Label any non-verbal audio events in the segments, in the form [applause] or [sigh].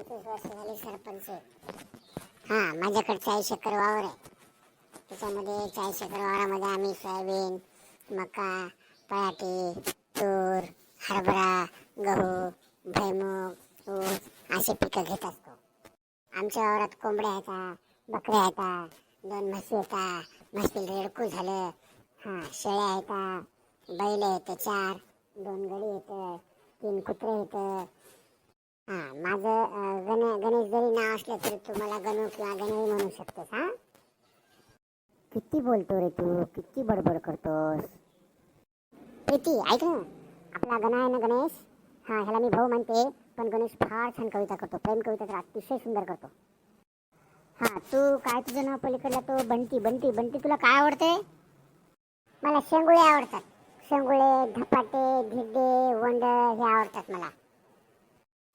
पंचवीस वर्ष झाली सरपंच हां हा माझ्याकडे चाळीस एकर वावर आहे. त्याच्यामध्ये चाळीस एकर वावरामध्ये आम्ही सोयाबीन मका पराठी तूर हरभरा गहू भुईमूग ऊस असे पिकं घेत असतो. आमच्या वावरात कोंबड्या आहेत बकऱ्या येतात दोन म्हशी येतात म्हशीला रेडकू झालं हा शेळ्या आहेत बैल आहेत चार दोन गडी येतं तीन कुत्रे येतं हा माझं गण गणेश जरी नाव असलं तरी तू मला गणू किंवा गणेश म्हणू शकतोस हा? किती बोलतो रे तू? किती बडबड करतोस? प्रीती ऐक ना. आपला गणा आहे ना गणेश? हा ह्याला मी भाऊ म्हणते पण गणेश फार छान कविता करतो. प्रेम कविता तर अतिशय सुंदर करतो. हा तू काय तुझं नाव पलीकडला? तो बंटी बंटी बंटी तुला काय आवडते? मला शेंगुळे आवडतात. शेंगुळे धपाटे धिडे वंड हे आवडतात मला.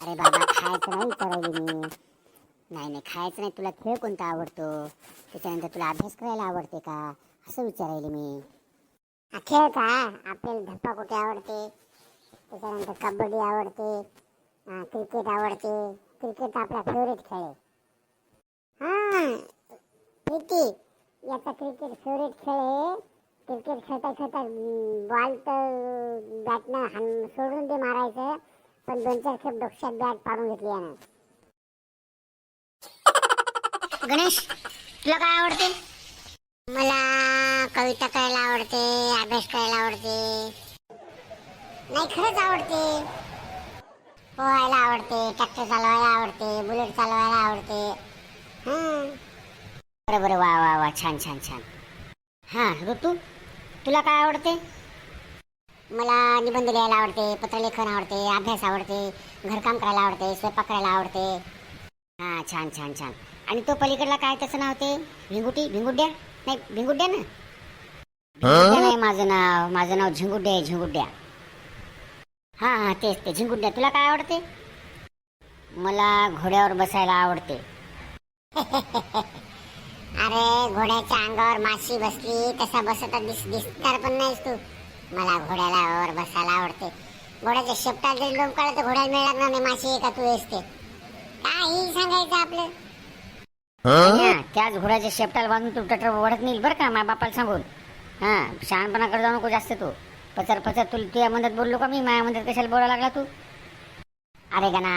अरे बाबा खायचं नाही विचारायली मी. नाही नाही खायचं नाही. तुला खेळ कोणता आवडतो? त्याच्यानंतर तुला अभ्यास करायला आवडते का? असं विचारायले मी. हा, खेळ का? आपल्याला धप्पा कुठे आवडते? त्याच्यानंतर कबड्डी आवडते. क्रिकेट आवडते. क्रिकेट आपला फेवरेट खेळ आहे. हा प्रीती याचा क्रिकेट फेवरेट खेळ आहे. क्रिकेट खेळता खेळता बॉल तर बॅटनं हान सोडून दे मारायचं. पण दोन चार खेप डोक्यात बॅट पाडून घेतली यानं. [laughs] गणेश तुला काय आवडते? मला कविता करायला आवडते अभ्यास करायला आवडते. नाही खरंच आवडते. पोहायला आवडते ट्रॅक्टर चालवायला आवडते बुलेट चालवायला आवडते. हं. बरं बरं वा वा वा छान छान छान. हां ऋतू तुला काय आवडते? मला निबंध लिहायला आवडते पत्रलेखन आवडते अभ्यास आवडते घरकाम करायला आवडते स्वयंपाक करायला आवडते. हां छान छान छान. आणि तो पलीकडला काय त्याचं नाव ते? भिंगुटी? भिंगुड्या? नाही भिंगुड्या ना? नाही माझं नाव माझं नाव झिंगुड्या आहे झिंगुड्या. हां हां तेच ते झिंगुड्या. तुला काय आवडते? मला घोड्यावर बसायला आवडते. [laughs] अरे घोड्याच्या अंगावर माशी बसली तसा बसत दिस दिसणार पण नाहीस तू. मला घोड्याला वर बसायला आवडते. घोड्याच्या शेपटात जरी काढलं तर घोड्याला मिळणार नाही माशी आहे का तू असते काही सांगायचं आपलं? हा, त्याच घोड्याच्या शेपटाला बांधून तू टटर ओढत नेईल बरं का माझ्या बापाला सांगून. हा शहाणपणा कर जाऊ नको जास्त तू. पचर पचर तुला तुझ्या मदत बोललो का मी? माझ्या मदत कशाला बोलायला लागला तू? अरे गणा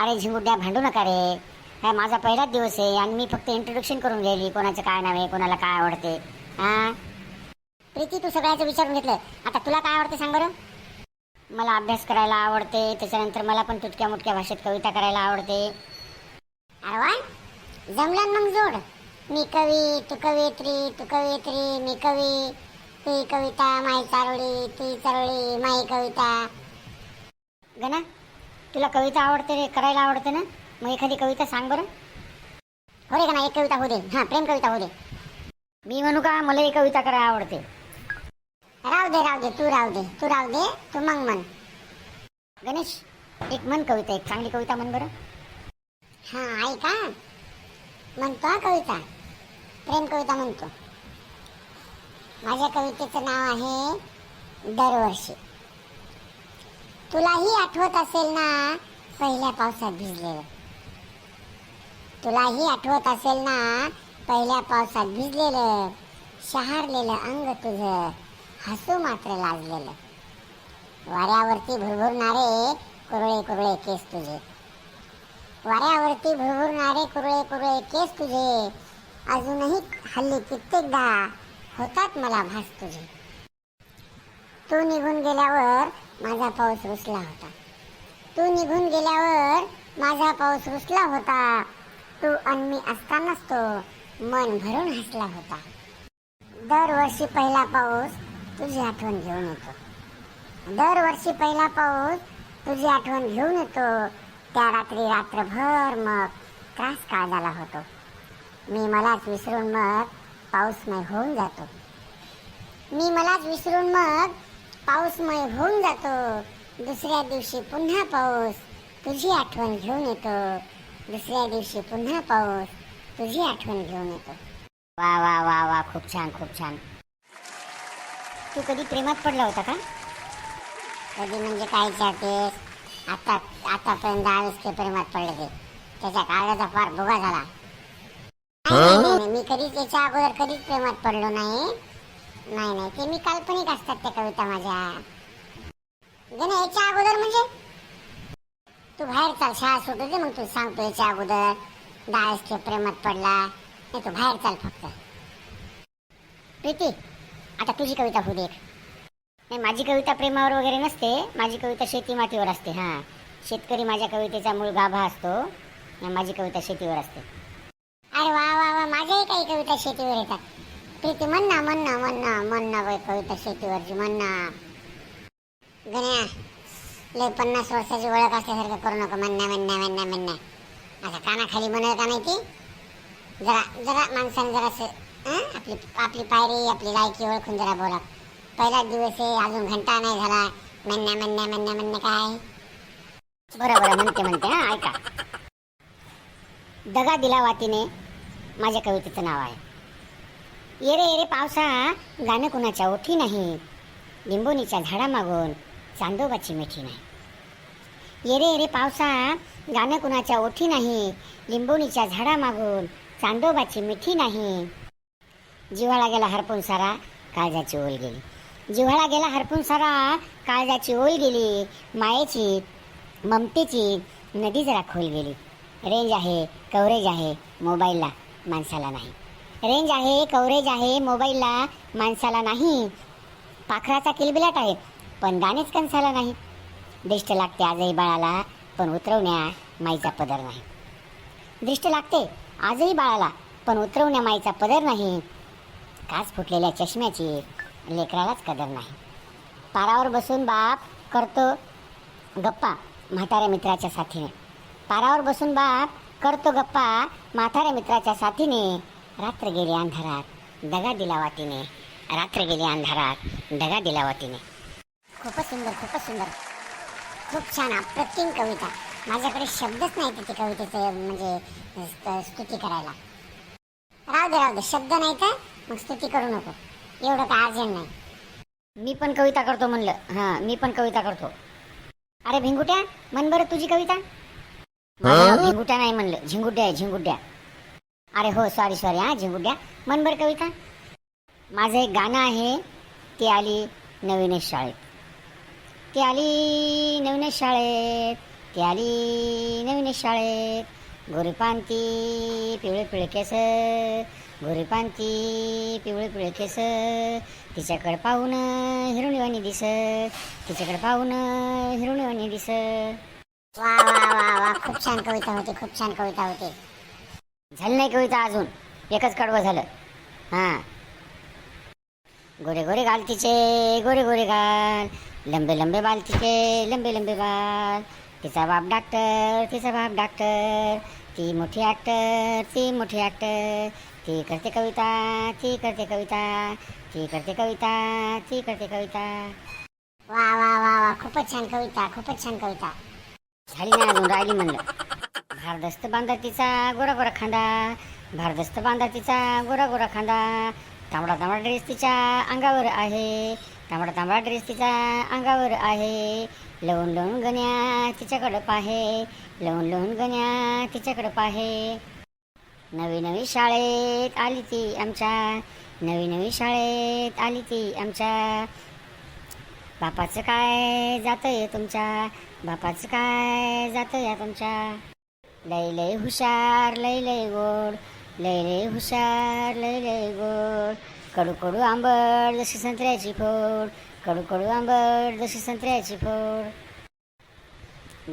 अरे झिंगुड्या भांडू नका रे. काय माझा पहिलाच दिवस आहे आणि मी फक्त इंट्रोडक्शन करून गेली. कोणाचं काय नाव आहे कोणाला काय आवडते. हा? प्रीती तू सगळ्याचं विचारून घेतलं. आता तुला काय आवडते सांग बरं. मला अभ्यास करायला आवडते त्याच्यानंतर मला पण तुटक्या मुटक्या भाषेत कविता करायला आवडते. अरे वा. जमलं मग जोड. मी कवी तू कवयित्री तू कवयित्री मी कवी. ती कविता माई चारोळी ती चारोळी माई कविता. गणा तुला कविता आवडते रे करायला आवडते ना? मग एखादी कविता सांग बरं. हो रे गणा एक कविता हो दे. हां प्रेम कविता हो दे. मी म्हणू का मला एक कविता करायला आवडते. राहू दे राहू दे तू राहू दे तू राहू दे तू मग म्हण. गणेश एक म्हण कविता एक चांगली कविता म्हण बरं. हा ऐका म्हणतो हा कविता. प्रेम कविता म्हणतो. माझ्या कवितेचं नाव आहे दरवर्षी. तुलाही आठवत असेल ना पहिल्या पावसात भिजलेलं? तुलाही आठवत असेल ना पहिल्या पावसात भिजलेलं? शहारलेलं अंग तुझं. हसू मात्र लाजलेलं. वाऱ्यावरती भुरभुरणारे कुरळे कुरळे केस तुझे. वाऱ्यावरती भुरभुरणारे कुरळे कुरळे केस तुझे. अजूनही हल्ली कित्येकदा होतात मला भास तुझे. तू निघून गेल्यावर माझा पाऊस रुसला होता. तू निघून गेल्यावर माझा पाऊस रुसला होता. तू अन्मी असतानाच तो मन भरून हसला होता. दरवर्षी पहिला पाऊस तुझी आठवण घेऊन येतो. दरवर्षी पहिला पाऊस तुझी आठवण घेऊन येतो. त्या रात्री रात्रभर मग त्रास काळजाला होतो. मी मलाच विसरून मग पाऊसमय होऊन जातो. मी मलाच विसरून मग पाऊसमय होऊन जातो. दुसऱ्या दिवशी पुन्हा पाऊस तुझी आठवण घेऊन येतो. दुसऱ्या दिवशी पुन्हा पाऊस तुझी आठवण घेऊन येतो. वा वा वा वा खूप छान खूप छान. तू कधी प्रेमात पडला होता का? कधी म्हणजे काय विचारतेस? आता आतापर्यंत दहावीस ते प्रेमात पडले ते. त्याच्या काळाचा फार भुगा झाला. नाही, नाही, नाही, नाही, मी कधीच याच्या अगोदर कधीच प्रेमात पडलो नाही. नाही नाही ते मी काल्पनिक असतात त्या कविता माझ्या. याच्या अगोदर म्हणजे. तू बाहेर चाल शाळा सुटू दे मग तू सांगतो याच्या अगोदर. दहावीस ते प्रेमात पडला. नाही तू बाहेर चाल फक्त. प्रीती आता तुझी कविता होऊ दे नाही माझी कविता प्रेमावर वगैरे नसते माझी कविता शेती मातीवर असते हां. शेतकरी माझ्या कवितेचा मूळ गाभा असतो माझी कविता शेतीवर असते. अरे वा वा वा माझ्याही काही कविता शेतीवर येतात. प्रीती म्हण ना म्हण ना म्हण म्हण बाई कविता शेतीवरची म्हणना गण्या लय पन्नास वर्षाची ओळख असल्यासारखं करू नको म्हणण्या म्हणण्या म्हणण्या म्हणण्या आता कानाखाली म्हणाल का नाही ती जरा जरा माणसाने जरा आपली आपली पायरी आपली लायकी ओळखून जरा बोला. पहिलाच दिवस आहे अजून घंटा नाही झाला. म्हणण्या म्हणण्या म्हणण्या म्हणणं काय? बरं बरं म्हणते म्हणते हा ऐका. दगा दिला वातीने माझ्या कवितेचं नाव आहे. येरे येरे पावसा गाणं कुणाच्या ओठी नाही. लिंबोनीच्या झाडामागून चांदोबाची मिठी नाही. येरे येरे पावसा गाणं कुणाच्या ओठी नाही. लिंबोनीच्या झाडामागून चांदोबाची मिठी नाही. जिव्हाळा गेला हरपून सारा काळजाची ओल गेली. जिव्हाळा गेला हरपून सारा काळजाची ओल गेली मायेची ममतेची नदी जरा खोल गेली. रेंज आहे कव्हरेज आहे मोबाईलला माणसाला नाही. रेंज आहे कव्हरेज आहे मोबाईलला माणसाला नाही. पाखराचा किलबिलाट आहे पण गाणेच कणसाला नाही. दृष्ट लागते आजही बाळाला पण उतरवण्या माईचा पदर नाही. दृष्ट लागते आजही बाळाला पण उतरवण्या माईचा पदर नाही. काच फुटलेल्या चष्म्याची लेकरालाच कदर नाही. पारावर बसून बाप करतो गप्पा म्हाताऱ्या मित्राच्या साथीने. पारावर बसून बाप करतो गप्पा म्हाताऱ्या मित्राच्या साथीने. रात्र गेली अंधारात दगा दिला वाटीने. रात्र गेली अंधारात दगा दिला वाटीने. खूपच सुंदर खूपच सुंदर. खूप छान अप्रतिम कविता. माझ्याकडे शब्दच नाही तिथे कवितेचं म्हणजे स्तुती करायला. राहू दे राहू दे. शब्द नाही तर मग स्तुती करू नको. एवढं काय अर्जंट नाही. मी पण कविता करतो म्हणलं. हां मी पण कविता करतो. अरे भिंगुट्या म्हण बरं तुझी कविता. भिंगुट्या नाही म्हणलं. झिंगुट्या आहे झिंगुट्या. अरे हो सॉरी सॉरी हां झिंगुट्या. म्हण बरं कविता. माझं एक गाणं आहे ती आली नवीनच शाळेत. ती आली नवीनच शाळेत. ती आली नवीनच शाळेत. गोरीपांती पिवळे पिवळे केस गोरीपांती पिवळे पिवळे केस. तिच्याकडे पाहून हिरुणीवाणी दिस तिच्याकडे पाहून हिरुणीवाणी दिस. वा वा वा वा खूप छान कविता होती खूप छान कविता होती. झाली नाही कविता अजून एकच कडवं झालं. हां. गोरे गोरे घाल तिचे गोरे गोरे घाल लंबे लंबे बाल तिचे लंबे लंबे बाल. तिचा बाप डॉक्टर तिचा बाप डॉक्टर ती मोठी ॲक्टर ती मोठी ॲक्टर ती करते कविता ती करते कविता ती करते कविता ती करते कविता वा वा वा वा खूपच छान कविता खूपच छान कविता झाली नाही अजून राहिली म्हणलं भारदस्त बांधा तिचा गोरा गोरा खांदा भारदस्त बांधा तिचा गोरा गोरा खांदा तांबडा तांबडा ड्रेस तिच्या अंगावर आहे तांबडा तांबडा ड्रेस तिच्या अंगावर आहे लवून लवून गण्या तिच्याकडं पाहे. लवून लवून गण्या तिच्याकडं पाहे. नवी नवी शाळेत आली ती आमच्या. नवी नवी शाळेत आली ती आमच्या. बापाचं काय जातंय तुमच्या? बापाचं काय जातं या तुमच्या? लय लय हुशार लय लय गोड. लय लय हुशार लय लय गोड. कडू कडू आंबट जशी संत्र्याची फोड. कडू कडू आंबट जशी संत्र्याची फोड.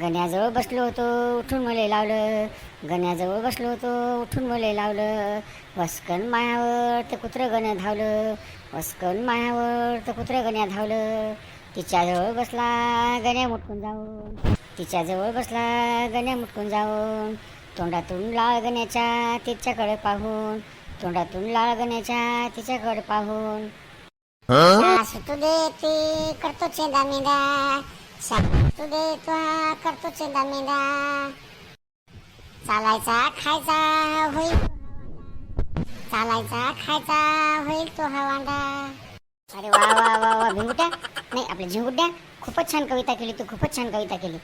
गण्याजवळ बसलो होतो उठून मले लावलं. गण्याजवळ बसलो होतो उठून मले लावलं. वस्कन मायावर तर कुत्रं गण्या धावलं. वस्कन मायावर तर कुत्रं गण्या धावलं. तिच्याजवळ बसला गण्या मुटकून जाऊन. तिच्याजवळ बसला गण्या मुटकून जाऊन. तोंडातून लाळ गण्याच्या तिच्याकडे पाहून. तोंडातून लाळ गण्याच्या तिच्याकडे पाहून. सुटू दे करतो चेंदा मेंदा. सुटू दे करतो चेंदा मेंदा. चालायचा खायचा होईल चालायचा खायचा होईल तो हवांडा अरे वा वा वा वा भिंगुट्या. नाही आपल्या झिंगुट्या. खूपच छान कविता केली तू खूपच छान कविता केली.